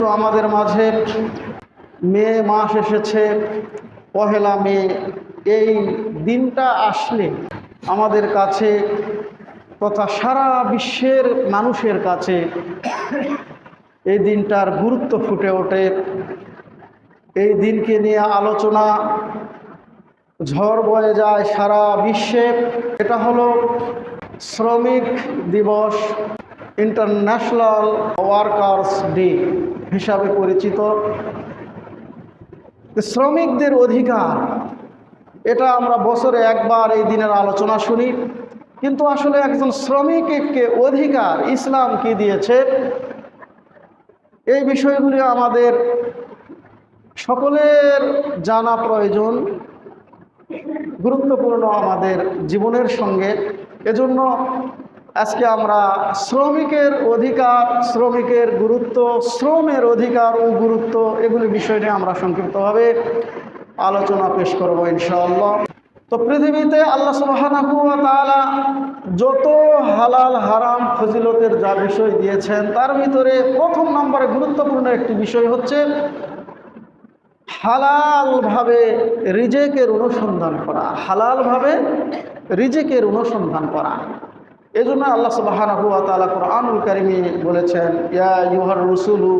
আমাদের মাঝে মে মাস এসেছে, পহেলা মে। এই দিনটা আসলে আমাদের কাছে তথা সারা বিশ্বের মানুষের কাছে এই দিনটার গুরুত্ব ফুটে ওঠে। এই দিনকে নিয়ে আলোচনা ঝড় বয়ে যায় সারা বিশ্বে। এটা হলো শ্রমিক দিবস। ইন্টারন্যাশনাল ওয়ার্কার্স ডে হিসাবে পরিচিত। শ্রমিকদের অধিকার, এটা আমরা বছরে একবার এই দিনের আলোচনা শুনি। কিন্তু আসলে একজন শ্রমিককে অধিকার ইসলাম কি দিয়েছে? এই বিষয়গুলি আমাদের সকলের জানা প্রয়োজন, গুরুত্বপূর্ণ আমাদের জীবনের সঙ্গে। এজন্য আজকে আমরা শ্রমিকের অধিকার, শ্রমিকের গুরুত্ব, শ্রমের অধিকার ও গুরুত্ব এগুলি বিষয় নিয়ে আমরা সংক্ষিপ্তভাবে আলোচনা পেশ করব ইনশাআল্লাহ। তো পৃথিবীতে আল্লাহ তাআলা যত হালাল, হারাম, ফজিলতের যা বিষয় দিয়েছেন, তার ভিতরে প্রথম নম্বরে গুরুত্বপূর্ণ একটি বিষয় হচ্ছে হালালভাবে রিজেকের অনুসন্ধান করা, হালালভাবে রিজেকের অনুসন্ধান করা। এই জন্য আল্লাহ তাআলা কোরআনুল কারিমে বলেছেন রুসুলু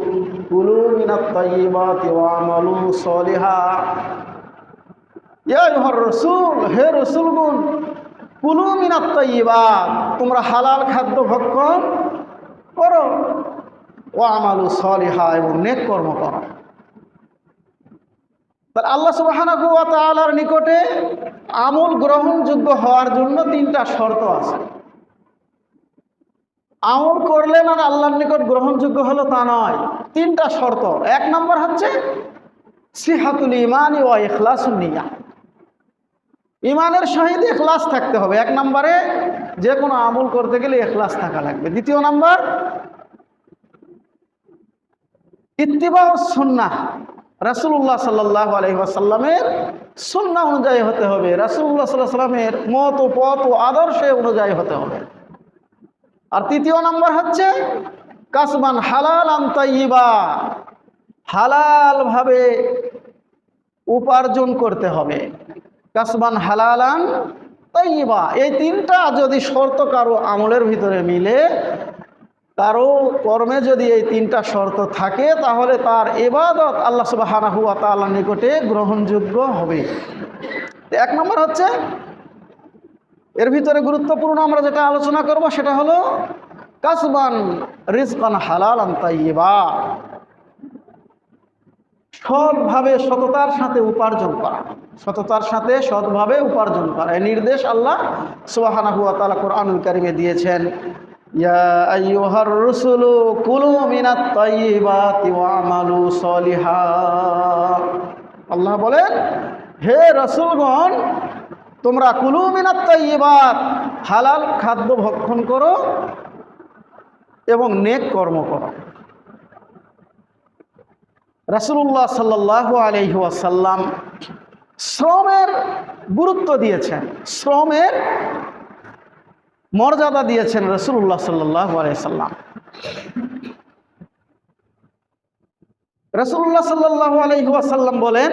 হে তোমরা হালাল খাদ্য ভক্ষণ করো ও আমালু সলিহা, এবং নেক কর্ম করো। তাহলে আল্লাহ সুবহানাহু ওয়া তাআলার নিকটে আমল গ্রহণযোগ্য হওয়ার জন্য তিনটা শর্ত আছে। আমল করলেন আর আল্লাহর নিকট গ্রহণযোগ্য হলো তা নয়। তিনটা শর্ত। এক নম্বর হচ্ছে সিহাতুল ইমান ও ইখলাসুন নিয়া। ইমানের সহিত এখলাস থাকতে হবে। এক নম্বরে যে কোনো আমল করতে গেলে এখলাস থাকা লাগবে। দ্বিতীয় নাম্বার, ইত্তিবা সুন্নাহ। রাসুল্লাহ সাল্লাহ আলহিহাসাল্লামের সুন্না অনুযায়ী হতে হবে। রাসুল্লাহ সাল্লাহ সাল্লামের মত ও পথ ও আদর্শে অনুযায়ী হতে হবে। আর তৃতীয় নম্বর হচ্ছে কাসবান হালাল আন্তাইবা হালালভাবে উপার্জন করতে হবে। কাসবান হালালান তাইবা এই তিনটা যদি শর্ত কারও আমলের ভিতরে মিলে, কারও কর্মে যদি এই তিনটা শর্ত থাকে, তাহলে তার এবাদত আল্লাহ সুবাহানাহু তাআলার নিকটে গ্রহণযোগ্য হবে। এক নম্বর হচ্ছে এর ভিতরে গুরুত্বপূর্ণ আমরা যেটা আলোচনা করব সেটা হলো, কাসবান রিজকান হালাল আন্তাইবা সৎভাবে সততার সাথে উপার্জন করা। সততার সাথে সৎভাবে উপার্জন করা। এই নির্দেশ আল্লাহ সুবাহানাহু তাআলা কোরআনুল কারিমে দিয়েছেন আল্লাহ বলেন, হে রসুলগণ তোমরা কুলু মিনাত তাইয়্যিবাত হালাল খাদ্য ভক্ষণ করো এবং নেক কর্ম করো। রাসূলুল্লাহ সাল্লাল্লাহু আলাইহি শ্রমের গুরুত্ব দিয়েছেন, শ্রমের মর্যাদা দিয়েছেন রসুল্লাহ সাল্লাহ আলাইসাল্লাম রসুল্লাহ সাল্লাহ আলহিহাসাল্লাম বলেন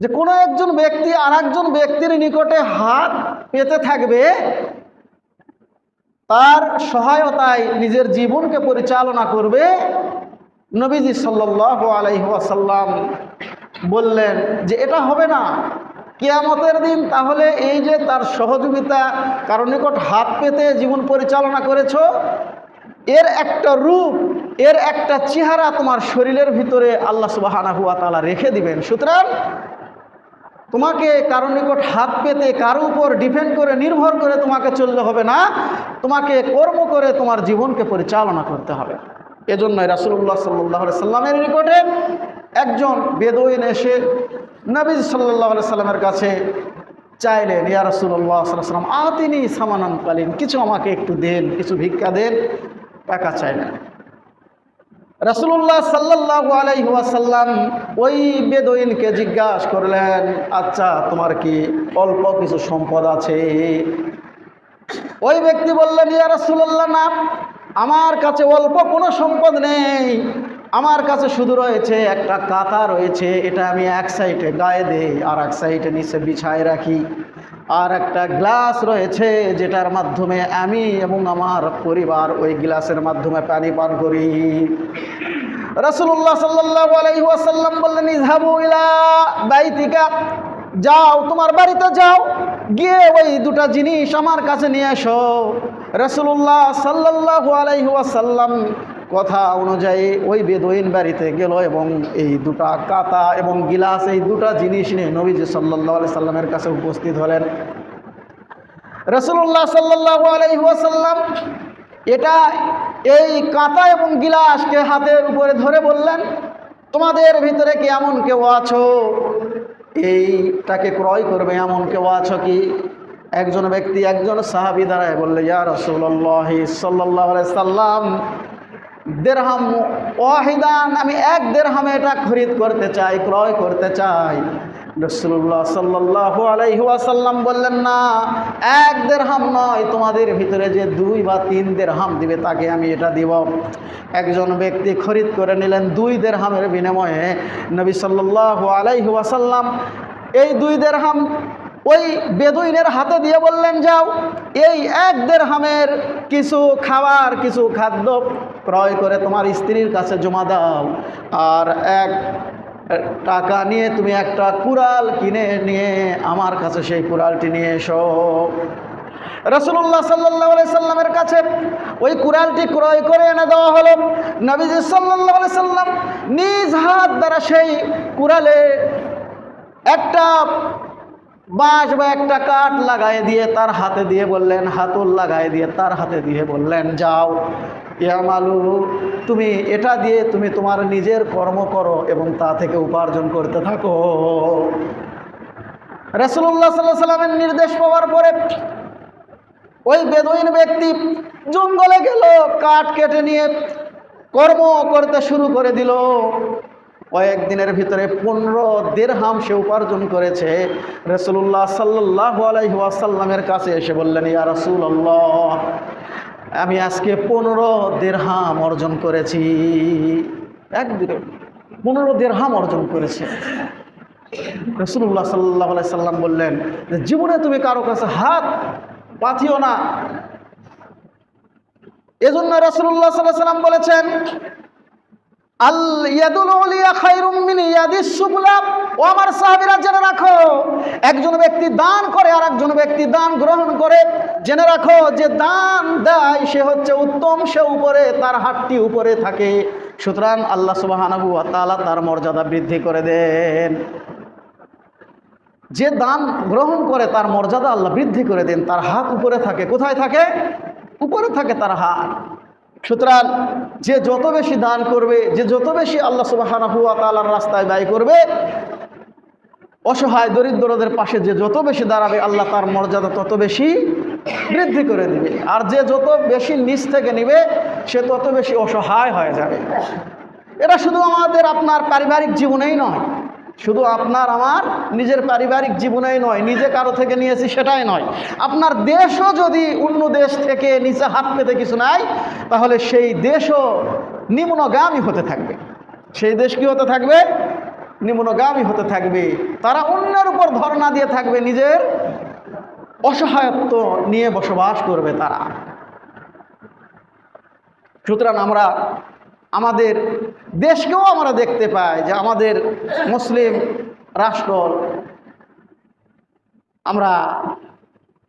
যে কোনো একজন ব্যক্তি আর একজন ব্যক্তির নিকটে হাত পেতে থাকবে, তার সহায়তায় নিজের জীবনকে পরিচালনা করবে, নবীজি সাল্লাহ আলাইহাসাল্লাম বললেন যে এটা হবে না। কেয়ামতের দিন তাহলে এই যে তার সহযোগিতা, কারও নিকট হাত পেতে জীবন পরিচালনা করেছ, এর একটা রূপ, এর একটা চেহারা তোমার শরীরের ভিতরে আল্লাহ সুবাহানা হুয়া তালা রেখে দিবেন। সুতরাং তোমাকে কারও নিকট হাত পেতে, কারও উপর ডিপেন্ড করে, নির্ভর করে তোমাকে চললে হবে না। তোমাকে কর্ম করে তোমার জীবনকে পরিচালনা করতে হবে। এজন্যই রাসুল্লাহ সাল্লাহ সাল্লামের নিকটে একজন বেদইন এসে নবী সাল্লাহ সাল্লামের কাছে চাইলেন, ইয়া রসুল্লাহ সাল্লাম তিনি সামানান পালিন কিছু আমাকে একটু দেন, কিছু ভিক্ষা দেন। টাকা চাইলেন। রসুল্লাহ সাল্লাহ আলাইহাসাল্লাম ওই বেদইনকে জিজ্ঞাসা করলেন আচ্ছা তোমার কি অল্প কিছু সম্পদ আছে? ওই ব্যক্তি বললেন, ইয়া রসুল্লাহ না, আমার কাছে অল্প কোনো সম্পদ নেই। আমার কাছে শুধু রয়েছে একটা কাতা রয়েছে, এটা আমি এক সাইডে গায়ে দেই আর এক সাইডে নিচে বিছায় রাখি। আর একটা গ্লাস রয়েছে যেটার মাধ্যমে আমি এবং আমার পরিবার ওই গ্লাসের মাধ্যমে পানি পান করি। রসুল্লাহ সাল্লাহ বললেন যাও তোমার বাড়িতে যাও, গিয়ে ওই দুটা জিনিস আমার কাছে নিয়ে এসো। রসুল্লাহ সাল্লাহ আলাইসাল্লাম কথা অনুযায়ী ওই বেদইন বাড়িতে গেল এবং এই দুটা কাতা এবং গিলাস, এই দুটা জিনিস নিয়ে নবীজি সাল্লাহ সাল্লামের কাছে উপস্থিত হলেন। রসুল্লাহ সাল্লাহ আলাইসাল্লাম এটা এই কাতা এবং গিলাসকে হাতের উপরে ধরে বললেন, তোমাদের ভিতরে কি এমন কেউ আছো? এইটাকে ক্রয় করবে এমন কেউ আছো কি? একজন ব্যক্তি একজন সাহাবি দাঁড়ায় বললে, ইয়া রসুল্লাহ সাল্লাহ সাল্লাম দেড়হাম ওয়াহিদান, আমি এক দেড়হামে এটা খরিদ করতে চাই, ক্রয় করতে চাই। রসুল্লাহ সাল্লাহ আলাইহাসাল্লাম বললেন, না, এক দেড়হাম নয়, তোমাদের ভিতরে যে দুই বা তিন দেড়হাম দিবে, তাকে আমি এটা দিব। একজন ব্যক্তি খরিদ করে নিলেন দুই দেড়হামের বিনিময়ে নবী সাল্লাহ আলাইহাসাল্লাম এই দুই দেড়হাম ওই বেদুইনের হাতে দিয়ে বললেন, যাও, এই এক দেড়হামের কিছু খাবার, কিছু খাদ্য ক্রয় করে তোমার স্ত্রীর কাছে জমা দাও। আর এক টাকা নিয়ে তুমি একটা কুড়াল কিনে নিয়ে আমার কাছে সেই কুড়ালটি নিয়ে এসো। রসুল্লাহ সাল্লাহ সাল্লামের কাছে ওই কুড়ালটি ক্রয় করে এনে দেওয়া হলো। নবীজি সাল্লাহ সাল্লাম নিজ হাত দ্বারা সেই কুড়ালে একটা বাঁশ বা একটা কাঠ লাগাই দিয়ে তার হাতে দিয়ে বললেন হাতুল লাগাই দিয়ে তার হাতে দিয়ে বললেন, যাও ইয়ামালু তুমি এটা দিয়ে তুমি তোমার নিজের কর্ম করো এবং তা থেকে উপার্জন করতে থাকো। রসুল্লাহ সাল্লাহ সাল্লামের নির্দেশ পাওয়ার পরে ওই বেদইন ব্যক্তি জঙ্গলে গেল, কাঠ কেটে নিয়ে কর্ম করতে শুরু করে দিল। কয়েকদিনের ভিতরে পনেরো দেড়হাম সে উপার্জন করেছে। রসুল্লাহ সাল্লাহ আলাইসাল্লামের কাছে এসে বললেন, ইয়া রসুল্লাহ আমি আজকে পনেরো দেড়হাম অর্জন করেছি। একদিনে পনেরো দেড়হাম অর্জন করেছে। রসুল্লাহ সাল্লাহ সাল্লাম বললেন, জীবনে তুমি কারও কাছে হাত পাথিও না। এজন্য রসুল্লাহ সাল্লাহ সাল্লাম বলেছেন রাখো, একজন ব্যক্তি দান করে আর একজন ব্যক্তি দান গ্রহণ করে। রাখো যে দান দেয় সে হচ্ছে উত্তম, সে উপরে, তার হাতটি উপরে থাকে। সুতরাং তার মর্যাদা বৃদ্ধি করে দেন। যে দান গ্রহণ করে, তার মর্যাদা আল্লাহ বৃদ্ধি করে দেন। তার হাত উপরে থাকে। কোথায় থাকে? উপরে থাকে তার হাত। সুতরাং যে যত বেশি দান করবে, যে যত বেশি আল্লাহ সুবাহানাহুয়া তালার রাস্তায় ব্যয় করবে, অসহায় দরিদ্রদের পাশে যে যত বেশি দাঁড়াবে, আল্লাহ তার মর্যাদা তত বেশি বৃদ্ধি করে দিবে। আর যে যত বেশি নিচ থেকে নিবে, সে তত বেশি অসহায় হয়ে যাবে। এটা শুধু আমাদের আপনার পারিবারিক জীবনেই নয়। শুধু আপনার আমার নিজের পারিবারিক জীবনেই নয়, নিজে কারও থেকে নিয়েছি সেটাই নয়। আপনার দেশও যদি অন্য দেশ থেকে নিচে হাত পেতে কিছু নাই, তাহলে সেই দেশও নিম্নগামী হতে থাকবে। সেই দেশ কি হতে থাকবে? নিম্নগামী হতে থাকবে। তারা অন্যের উপর ধর্ণা দিয়ে থাকবে, নিজের অসহায়ত্ব নিয়ে বসবাস করবে তারা। সুতরাং আমরা আমাদের দেশকেও আমরা দেখতে পাই যে আমাদের মুসলিম রাষ্ট্র, আমরা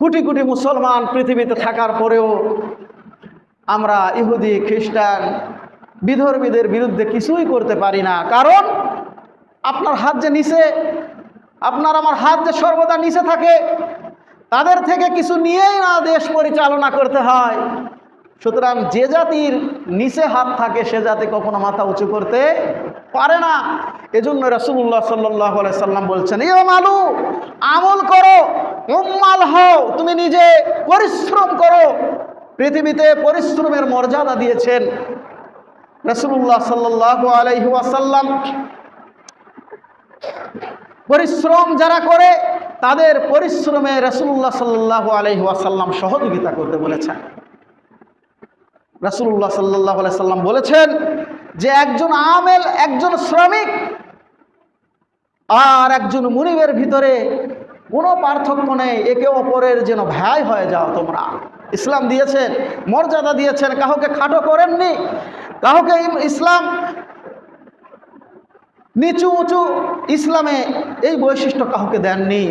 কোটি কোটি মুসলমান পৃথিবীতে থাকার পরেও আমরা ইহুদি, খ্রিস্টান, বিধর্মীদের বিরুদ্ধে কিছুই করতে পারি না। কারণ আপনার হাত যে নিচে, আপনার আমার হাত যে সর্বদা নিচে থাকে, তাদের থেকে কিছু নিয়েই না দেশ পরিচালনা করতে হয়। সুতরাং যে জাতির নিচে হাত থাকে, সে জাতি কখনো মাথা উঁচু করতে পারে না। এজন্য রসুল্লাহ সাল্লাহ সাল্লাম বলছেন এ মালু, আমল করো, উম্মাল হও, তুমি নিজে পরিশ্রম করো। পৃথিবীতে পরিশ্রমের মর্যাদা দিয়েছেন রসুল্লাহ সাল্লাহ আলাইহি ওয়াসাল্লাম। পরিশ্রম যারা করে, তাদের পরিশ্রমে রসুল্লাহ সাল্লাহ আলহি ওয়াসাল্লাম সহযোগিতা করতে বলেছেন। রাসুল্লাহ সাল্লাহ সাল্লাম বলেছেন যে একজন আমেল, একজন শ্রমিক আর একজন মুনিবের ভিতরে কোনো পার্থক্য নেই, একে অপরের যেন ভাই হয়ে যাও তোমরা। ইসলাম দিয়েছেন, মর্যাদা দিয়েছেন, কাউকে খাটো করেননি, কাউকে ইসলাম নিচু উঁচু ইসলামে এই বৈশিষ্ট্য কাউকে দেননি।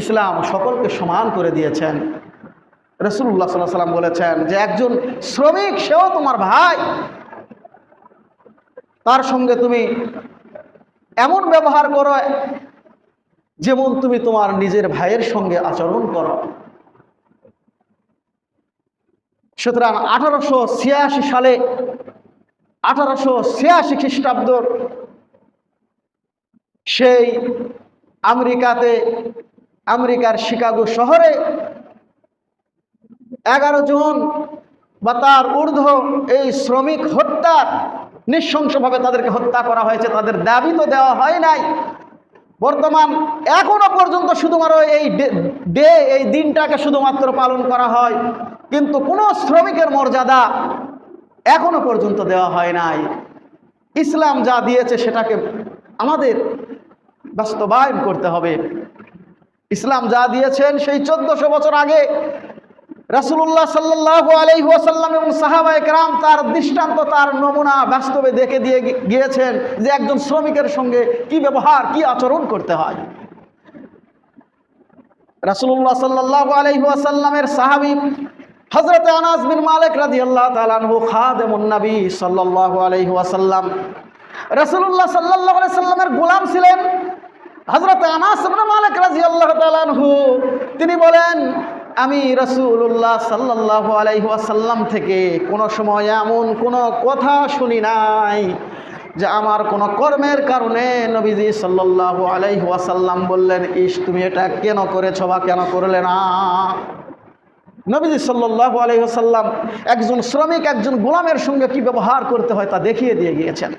ইসলাম সকলকে সমান করে দিয়েছেন। রসুল্লাহ সাল্লাহ সাল্লাম বলেছেন যে একজন শ্রমিক, সেও তোমার ভাই। তার সঙ্গে তুমি এমন ব্যবহার করো যেমন তুমি তোমার নিজের ভাইয়ের সঙ্গে আচরণ করো। সুতরাং আঠারোশো ছিয়াশি সালে, আঠারোশো ছিয়াশি খ্রিস্টাব্দ সেই আমেরিকাতে, আমেরিকার শিকাগো শহরে এগারো জন বা তার ঊর্ধ্ব এই শ্রমিক হত্যা নৃশংসভাবে তাদেরকে হত্যা করা হয়েছে, তাদের দাবি তো দেওয়া হয় নাই। বর্তমান এখনও পর্যন্ত শুধুমাত্র এই ডে- এই দিনটাকে শুধুমাত্র পালন করা হয়, কিন্তু কোনো শ্রমিকের মর্যাদা এখনও পর্যন্ত দেওয়া হয় নাই। ইসলাম যা দিয়েছে সেটাকে আমাদের বাস্তবায়ন করতে হবে। ইসলাম যা দিয়েছেন সেই চোদ্দশো বছর আগে রাসুল্লাহ সাল্লাহ আলাইহি ওয়াসাল্লাম এবং সাহাবা একরাম তার দৃষ্টান্ত, তার নমুনা বাস্তবে দেখে দিয়ে গিয়েছেন যে একজন শ্রমিকের সঙ্গে কি ব্যবহার, কি আচরণ করতে হয়। রাসুল্লাহ সাল্লাহ আলাইহি ওয়াসাল্লামের সাহাবি হজরত আনাস বিন মালিক রাদিয়াল্লাহু তাআলা আনহু খাদেমুন নবী সাল্লাল্লাহু আলাইহি ওয়াসাল্লাম। রাসূলুল্লাহ সাল্লাল্লাহু আলাইহি সাল্লামের গোলাম ছিলেন হজরত আনাস ইবনে মালিক রাদিয়াল্লাহু তাআলা আনহু। তিনি বলেন আমি রাসূলুল্লাহ সাল্লাল্লাহু আলাইহি ওয়াসাল্লাম থেকে কোনো সময় এমন কোনো কথা শুনি নাই যে আমার কোনো কর্মের কারণে নবীজি সাল্লাল্লাহু আলাইহি ওয়াসাল্লাম বললেন, ইস, তুমি এটা কেন করেছ বা কেন করলে না? নবীজি সাল্লাল্লাহু আলাইহি ওয়াসাল্লাম একজন শ্রমিক, একজন গোলামের সঙ্গে কি ব্যবহার করতে হয় তা দেখিয়ে দিয়ে গিয়েছেন।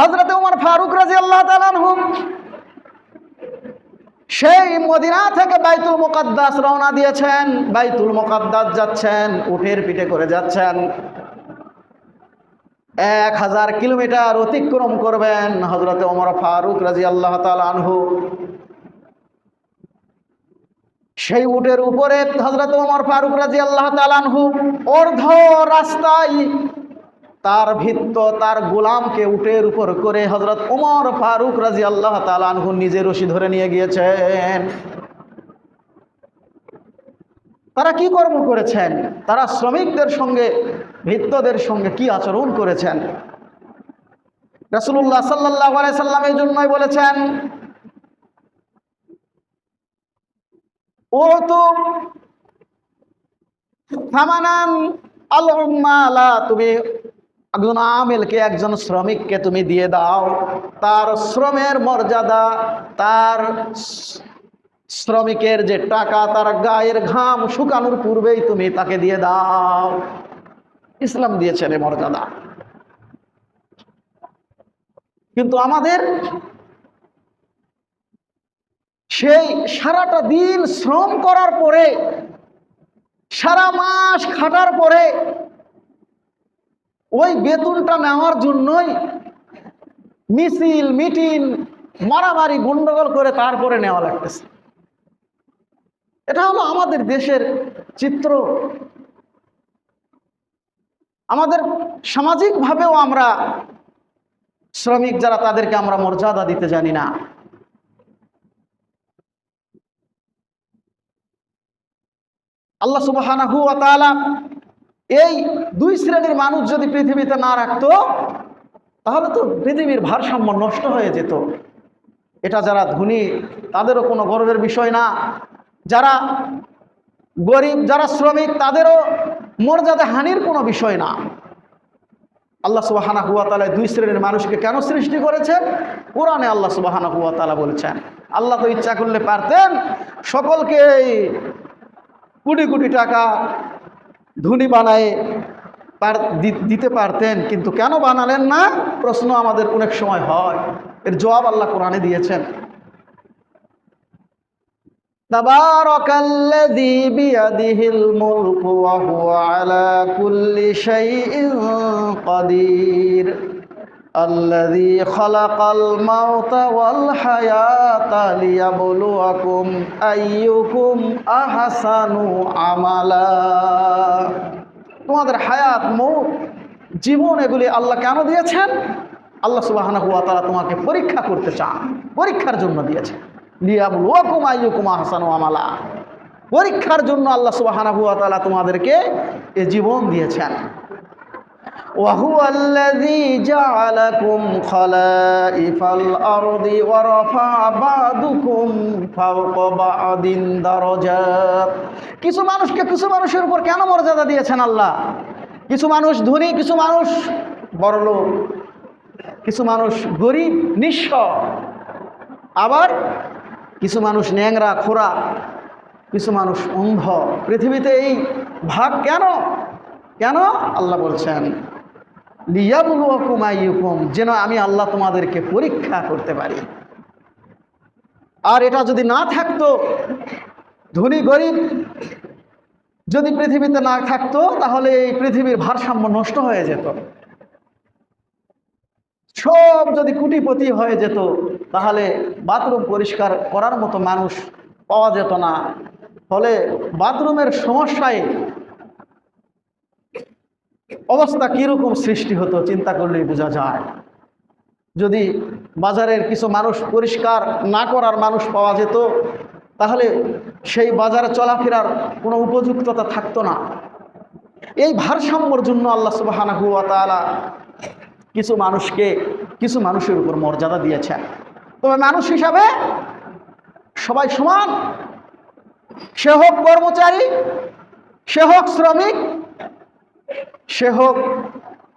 হজরতে উমর ফারুক রাজি আল্লাহ সেই মদিনা থেকে বাইতুল মোকাদ্দাস রওনা দিয়েছেন, বাইতুল মোকাদ্দাস যাচ্ছেন উঠের পিঠে করে যাচ্ছেন। এক হাজার কিলোমিটার অতিক্রম করবেন হজরতে ওমর ফারুক রাজি আল্লাহ আনহু। সেই উটের উপরে হজরত ওমর ফারুক রাজি আল্লাহ তালানহু অর্ধ রাস্তায় তার ভিত্ত, তার গোলামকে উটের উপর করে হজরত ওমর ফারুক রাজি আল্লাহ তালানহু নিজে রশি ধরে নিয়ে গিয়েছেন। তারা কি কর্ম করেছেন? তারা শ্রমিকদের সঙ্গে ভিত্তদের সঙ্গে কি আচরণ করেছেন? রসুল্লাহ সাল্লাহ সাল্লাম এই জন্যই বলেছেন ও তো থামানান আল্লাহ তুমি একজন আমেলকে একজন শ্রমিককে তুমি দিয়ে দাও। তার শ্রমের মর্যাদা, তার শ্রমিকের যে টাকা, তার গায়ের ঘাম শুকানোর পূর্বেই তুমি তাকে দিয়ে দাও। ইসলাম দিয়েছেন এই মর্যাদা। কিন্তু আমাদের সেই সারাটা দিন শ্রম করার পরে, সারা মাস খাটার পরে ওই বেতনটা নেওয়ার জন্যই মিছিল, মিটিং, মারামারি, গন্ডগোল করে তারপরে নেওয়া লাগতেছে। এটা হলো আমাদের দেশের চিত্র। আমাদের সামাজিকভাবেও আমরা শ্রমিক যারা, তাদেরকে আমরা মর্যাদা দিতে জানি না। আল্লাহ তাআলা এই দুই শ্রেণির মানুষ যদি পৃথিবীতে না রাখতো, তাহলে তো পৃথিবীর ভারসাম্য নষ্ট হয়ে যেত। এটা যারা ধনী, তাদেরও কোনো গর্বের বিষয় না। যারা গরিব, যারা শ্রমিক, তাদেরও মর্যাদা হানির কোনো বিষয় না। আল্লাহ সুবাহানা হুয়া দুই শ্রেণির মানুষকে কেন সৃষ্টি করেছেন? কোরআনে আল্লাহ সুবাহানা হুয়া তালা বলেছেন, আল্লাহ তো ইচ্ছা করলে পারতেন সকলকে কোটি কোটি টাকা ধনী বানায় পার দি- দিতে পারতেন কিন্তু কেন বানালেন না প্রশ্ন আমাদের অনেক সময় হয় এর জবাব আল্লাহ কোরআনে দিয়েছেন تبارك الذي بيده الملك وهو على كل شيء قدير الذي خلق الموت والحياة ليبلوكم أيكم أحسن عملا তোমাদের হায়াত মৌত জীবন এগুলি আল্লাহ কেন দিয়েছেন আল্লাহ সুবাহানা হুয়া তারা তোমাকে পরীক্ষা করতে চান পরীক্ষার জন্য দিয়েছেন লিয়াবুল ওয়াকুম আইয়ুকুম আহসানু আমালা পরীক্ষার জন্য আল্লাহ সুবাহানা হুয়া তাআলা তোমাদেরকে এ জীবন দিয়েছেন وهو الذي جعلكم خلائف الأرض ورفع بعضكم فوق بعض درجات কিছু মানুষকে কিছু মানুষের উপর কেন মর্যাদা দিয়েছেন আল্লাহ কিছু মানুষ ধনী কিছু মানুষ বড়লোক কিছু মানুষ গরিব নিঃস্ব আবার কিছু মানুষ ন্যাংরা খোরা কিছু মানুষ অন্ধ পৃথিবীতে এই ভাগ কেন কেন আল্লাহ বলছেন লিয়াবুলুকুম যেন আমি আল্লাহ তোমাদেরকে পরীক্ষা করতে পারি। আর এটা যদি না থাকতো, ধনী, গরিব, যদি পৃথিবীতে না থাকতো, তাহলে এই পৃথিবীর ভারসাম্য নষ্ট হয়ে যেত। সব যদি কুটিপতি হয়ে যেত, তাহলে বাথরুম পরিষ্কার করার মতো মানুষ পাওয়া যেত না। ফলে বাথরুমের সমস্যায় অবস্থা কীরকম সৃষ্টি হতো চিন্তা করলেই বোঝা যায়। যদি বাজারের কিছু মানুষ পরিষ্কার না করার মানুষ পাওয়া যেত, তাহলে সেই বাজারে চলাফেরার কোনো উপযুক্ততা থাকতো না। এই ভারসাম্যর জন্য আল্লাহ সুবাহানা হুয়া তালা কিছু মানুষকে, কিছু মানুষের উপর মর্যাদা দিয়েছে তবে মানুষ হিসাবে সবাই সমান। সে হোক কর্মচারী, সে হোক শ্রমিক সে হোক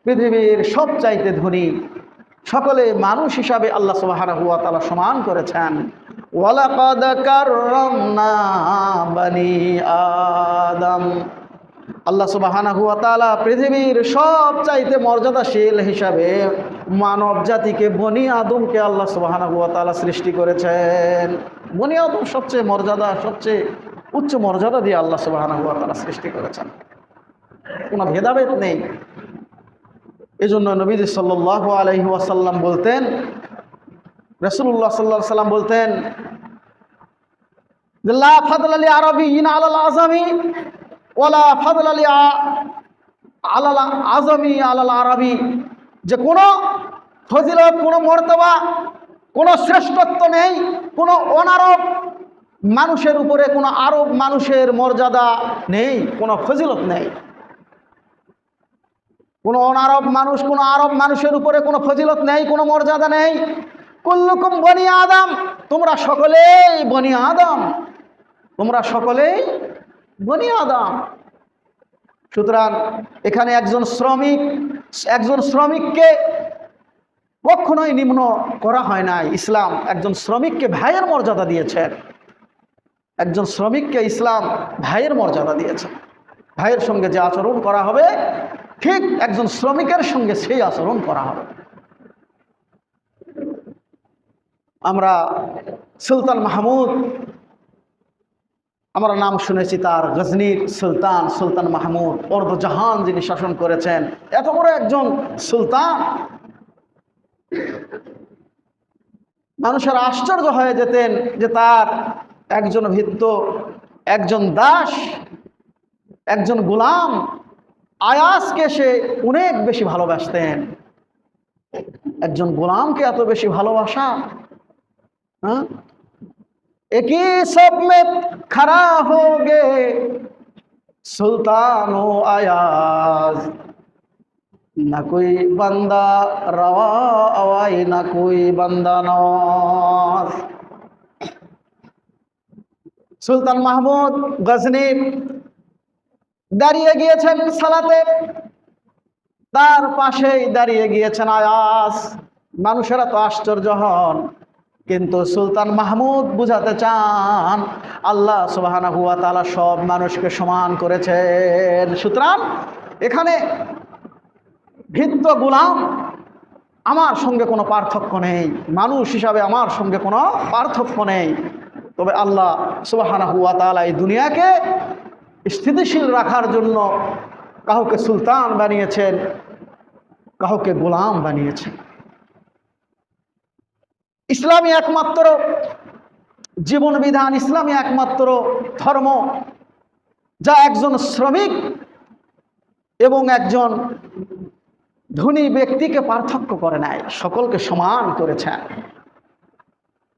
পৃথিবীর সবচাইতে ধনী, সকলে মানুষ হিসাবে আল্লাহ সুবাহানা হুয়া তালা সমান করেছেন। আল্লাহ সুবাহানা হুয়া তালা পৃথিবীর সব চাইতে মর্যাদাশীল হিসাবে মানব জাতিকে বনি আদমকে আল্লাহ সুবাহানা হুয়া তালা সৃষ্টি করেছেন। বনি আদম সবচেয়ে মর্যাদা, সবচেয়ে উচ্চ মর্যাদা দিয়ে আল্লাহ সুবাহানা হুয়া তালা সৃষ্টি করেছেন। কোনো ভেদাভেদ নেই। এই জন্য নবীজি সাল্লাহ আলহি বলতেন রসুল্লাহ সাল্লাহ সাল্লাম বলতেন যে কোনো ফজিলত, কোনো মর্তবা, কোনো শ্রেষ্ঠত্ব নেই, কোনো অনারব মানুষের উপরে, কোনো আরব মানুষের মর্যাদা নেই, কোনো ফজিলত নেই। কোনো অনারব মানুষ, কোনো আরব মানুষের উপরে কোনো ফজিলত নেই, কোনো মর্যাদা নেই। কুল্লুকুম বনি আদম, তোমরা সকলেই বনি আদম। তোমরা সকলেই বনি আদম। সুতরাং এখানে একজন শ্রমিক, একজন শ্রমিককে কখনোই নিম্ন করা হয় নাই। ইসলাম একজন শ্রমিককে ভাইয়ের মর্যাদা দিয়েছেন একজন শ্রমিককে ইসলাম ভাইয়ের মর্যাদা দিয়েছে। ভাইয়ের সঙ্গে যে আচরণ করা হবে ঠিক একজন শ্রমিকের সঙ্গে সেই আচরণ করা হবে। আমরা সুলতান মাহমুদ, আমরা নাম শুনেছি তার গজনির সুলতান সুলতান মাহমুদ, অর্ধজাহান যিনি শাসন করেছেন। এত বড় একজন সুলতান। মানুষের আশ্চর্য হয়ে যেতেন যে তার একজন ভিত্ত একজন দাস, একজন গোলাম আয়াসকে সে অনেক বেশি ভালোবাসতেন। একজন গোলামকে এত বেশি ভালোবাসা হ্যাঁ? একই সব মে খারা হোগে সুলতান ও আয়াজ। না কই বান্দা রওয়া আওয়াই না কই বান্দা নওয়াজ। সুলতান মাহমুদ গজনী দাঁড়িয়ে গিয়েছেন সালাতে। তার পাশেই দাঁড়িয়ে গিয়েছেন আয়াস। মানুষেরা তো আশ্চর্য হন, কিন্তু সুলতান মাহমুদ বুঝাতে চান, আল্লাহ সুবাহানা হুয়া তালা সব মানুষকে সমান করেছেন। সুতরাং এখানে ভিত্ত গুলাম আমার সঙ্গে কোনো পার্থক্য নেই, মানুষ হিসাবে আমার সঙ্গে কোনো পার্থক্য নেই। তবে আল্লাহ সুবাহানা হুয়া তালা এই দুনিয়াকে স্থিতিশীল রাখার জন্য কাউকে সুলতান বানিয়েছেন, কাউকে গোলাম বানিয়েছেন। ইসলামী একমাত্র জীবন বিধান ইসলামী একমাত্র ধর্ম, যা একজন শ্রমিক এবং একজন ধনী ব্যক্তিকে পার্থক্য করে নাই সকলকে সমান করেছেন।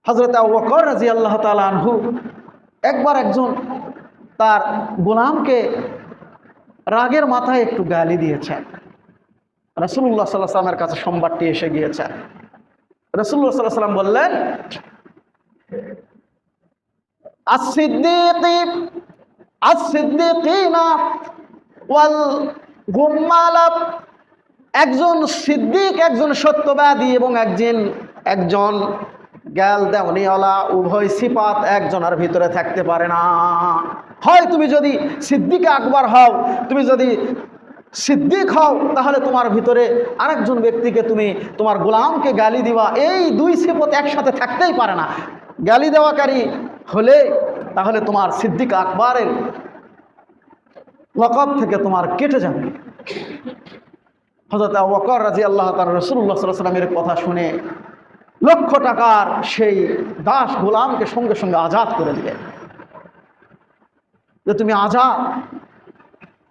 হজরত আবকর রাজি আল্লাহ আনহু একবার একজন তার গোলামকে রাগের মাথায় একটু গালি দিয়েছেন। রসুল্লাহ সাল্লাহ সাল্লামের কাছে সোমবারটি এসে গিয়েছেন রসুল্লাহ সাল্লাহ সাল্লাম বললেন একজন সিদ্দিক, একজন সত্যবাদী এবং একজন একজন জ্ঞাল দেওয়ালা উভয় সিপাত একজনের ভিতরে থাকতে পারে না। হয় তুমি যদি সিদ্দিক আকবর হও, তুমি যদি সিদ্দিক হও, তাহলে তোমার ভিতরে আরেকজন ব্যক্তিকে তুমি তোমার গোলামকে গালি দিবা। এই দুই সিপত একসাথে থাকতেই পারে না। গালি দেওয়াকারী হলে তাহলে তোমার সিদ্দিক আকবরের লকব থেকে তোমার কেটে যাবে। হজরত ওকর রাজি আল্লাহ তার রসুল্লাহ সাল্লামের কথা শুনে লক্ষ টাকার সেই দাস গোলামকে সঙ্গে সঙ্গে আজাদ করে দিলে। যে তুমি আজাদ,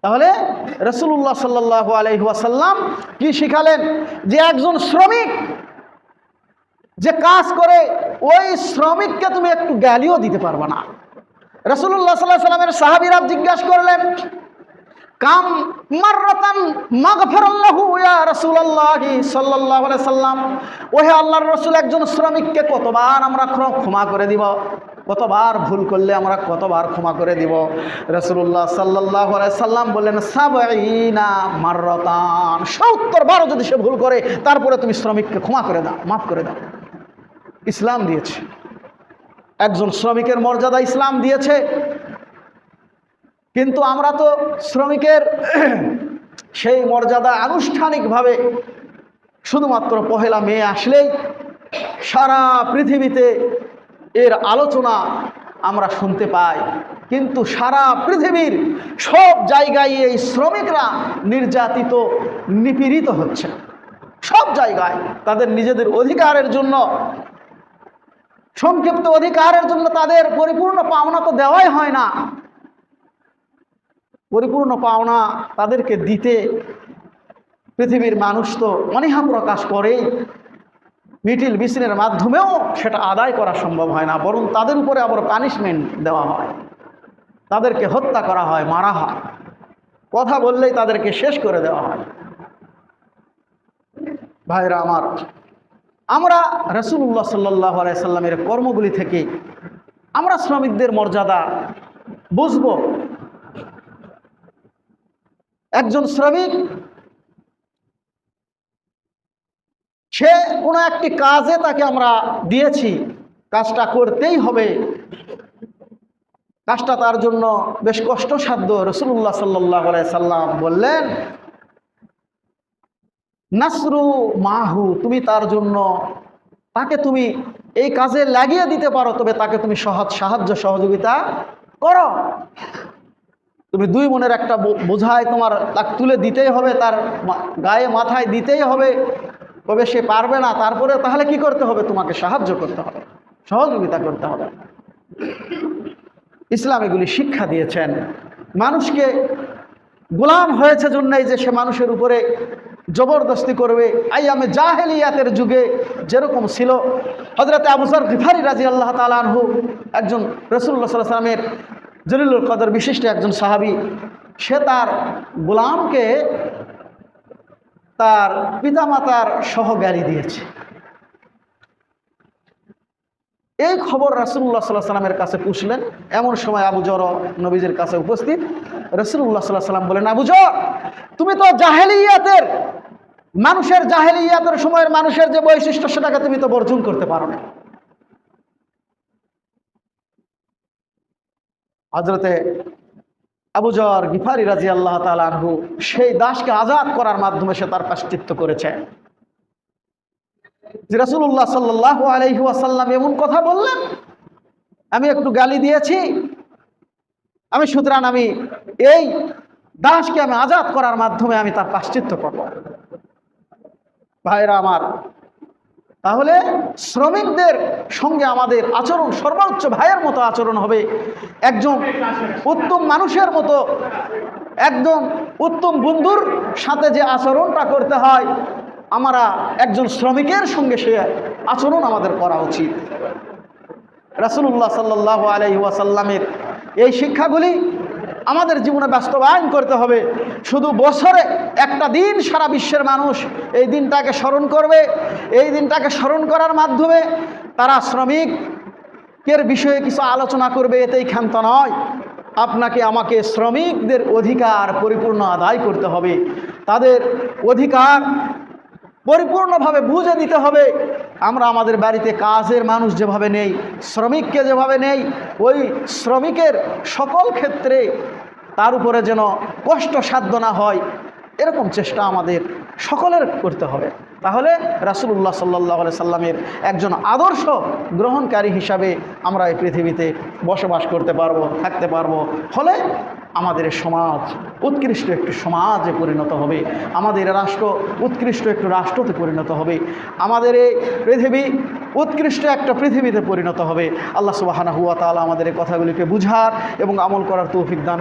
তাহলে রসুল্লাহ সাল্লাহ আলহাসাল্লাম কি শিখালেন? যে একজন শ্রমিক যে কাজ করে, ওই শ্রমিককে তুমি একটু গ্যালিও দিতে পারবে না। রসুল্লাহ সাল্লাহ সাল্লামের সাহাবিরাব জিজ্ঞাসা করলেন কাম মাররাতান মাগফিরাল্লাহু ইয়া রাসূলুল্লাহি সাল্লাল্লাহু আলাইহি সাল্লাম। ওহে আল্লাহর রাসূল, একজন শ্রমিককে কতবার আমরা ক্ষমা করে দিব? কতবার ভুল করলে আমরা কতবার ক্ষমা করে দিব? রাসূলুল্লাহ সাল্লাল্লাহু আলাইহি সাল্লাম বললেন, সাবঈনা মাররাতান। 70 বারও যদি সে ভুল করে, তারপরে তুমি শ্রমিককে ক্ষমা করে দাও, মাফ করে দাও। ইসলাম দিয়েছে। একজন শ্রমিকের মর্যাদা ইসলাম দিয়েছে। কিন্তু আমরা তো শ্রমিকের সেই মর্যাদা আনুষ্ঠানিকভাবে শুধুমাত্র পহেলা মেয়ে আসলেই সারা পৃথিবীতে এর আলোচনা আমরা শুনতে পাই। কিন্তু সারা পৃথিবীর সব জায়গায় এই শ্রমিকরা নির্যাতিত, নিপীড়িত হচ্ছে। সব জায়গায় তাদের নিজেদের অধিকারের জন্য, সংক্ষিপ্ত অধিকারের জন্য তাদের পরিপূর্ণ পাওনা তো দেওয়াই হয় না। পরিপূর্ণ পাওনা তাদেরকে দিতে পৃথিবীর মানুষ তো অনীহা প্রকাশ করেই মিটিল মিছিলের মাধ্যমেও সেটা আদায় করা সম্ভব হয় না, বরং তাদের উপরে আবার পানিশমেন্ট দেওয়া হয়। তাদেরকে হত্যা করা হয়, মারা হয়। কথা বললেই তাদেরকে শেষ করে দেওয়া হয়। ভাইরা আমার, আমরা রসুল্লাহ সাল্লাহ আলাইসাল্লামের কর্মগুলি থেকে আমরা শ্রমিকদের মর্যাদা বুঝব। একজন শ্রমিক, সে কোনো একটি কাজে তাকে আমরা দিয়েছি, কাজটা করতেই হবে। কাজটা তার জন্য বেশ কষ্টসাধ্য রসুল্লাহ সাল্লাহ সাল্লাম বললেন, নাসরু মাহু, তুমি তার জন্য তাকে তুমি এই কাজে লাগিয়ে দিতে পারো, তবে তাকে তুমি সহজ সাহায্য সহযোগিতা করো। তুমি দুই মনের একটা বোঝায় তোমার তাকে তুলে দিতেই হবে, তার গায়ে মাথায় দিতেই হবে, তবে সে পারবে না, তারপরে তাহলে কি করতে হবে? তোমাকে সাহায্য করতে হবে, সহযোগিতা করতে হবে। ইসলাম এগুলি শিক্ষা দিয়েছেন। মানুষকে গোলাম হয়েছে জন্যই যে সে মানুষের উপরে জবরদস্তি করবে। আই আইয়ামে জাহেলিয়াতের যুগে যেরকম ছিল হজরতে আবুসর গিফারি রাজি আল্লাহ তালানহু একজন সাল্লাহ সাল্লামের জলিলুল কদর বিশিষ্ট একজন সাহাবি, সে তার গোলামকে তার পিতামাতার সহ গাড়ি দিয়েছে। এই খবর রাসুল্লাহ সাল্লাহ সাল্লামের কাছে পুষলেন। এমন সময় আবু জর নবীজের কাছে উপস্থিত। রসুল্লাহ সাল্লাহ সাল্লাম বলেন, আবু জর, তুমি তো জাহেলিয়াতের, মানুষের জাহেলিয়াতের সময়ের মানুষের যে বৈশিষ্ট্য, সেটাকে তুমি তো বর্জন করতে পারো না। হজরতে আবুজর গিফারি রাজি আল্লাহ তালু সেই দাসকে আজাদ করার মাধ্যমে সে তার পাশ্চিত্য করেছে। সাল্লাহ এমন কথা বললেন, আমি একটু গালি দিয়েছি, আমি সুতরাং আমি এই দাসকে আমি আজাদ করার মাধ্যমে আমি তার পাশ্চিত্য করব। ভাইরা আমার তাহলে শ্রমিকদের সঙ্গে আমাদের আচরণ সর্বোচ্চ ভাইয়ের মতো আচরণ হবে। একজন উত্তম মানুষের মতো একদম উত্তম বন্ধুর সাথে যে আচরণটা করতে হয়, আমরা একজন শ্রমিকের সঙ্গে সে আচরণ আমাদের করা উচিত। রাসুল্লাহ সাল্লাহ আলহি ওয়াসাল্লামের এই শিক্ষাগুলি আমাদের জীবনে বাস্তবায়ন করতে হবে। শুধু বছরে একটা দিন সারা বিশ্বের মানুষ এই দিনটাকে স্মরণ করবে, এই দিনটাকে স্মরণ করার মাধ্যমে তারা শ্রমিকের বিষয়ে কিছু আলোচনা করবে, এতেই ক্ষান্ত নয়। আপনাকে আমাকে শ্রমিকদের অধিকার পরিপূর্ণ আদায় করতে হবে। তাদের অধিকার পরিপূর্ণভাবে বুঝে দিতে হবে। আমরা আমাদের বাড়িতে কাজের মানুষ যেভাবে নেই, শ্রমিককে যেভাবে নেই, ওই শ্রমিকের সকল ক্ষেত্রে তার উপরে যেন কষ্ট সাধ্য না হয়। এরকম চেষ্টা আমাদের সকলের করতে হবে। তাহলে রাসুল্লাহ সাল্লাহ সাল্লামের একজন আদর্শ গ্রহণকারী হিসাবে আমরা এই পৃথিবীতে বসবাস করতে পারব, থাকতে পারব। ফলে আমাদের সমাজ উৎকৃষ্ট একটি সমাজে পরিণত হবে। আমাদের রাষ্ট্র উৎকৃষ্ট একটু রাষ্ট্রতে পরিণত হবে। আমাদের এই পৃথিবী উৎকৃষ্ট একটা পৃথিবীতে পরিণত হবে। আল্লাহ সুবাহানা হুয়া তালা আমাদের এই কথাগুলিকে বুঝার এবং আমল করার তৌফিক দান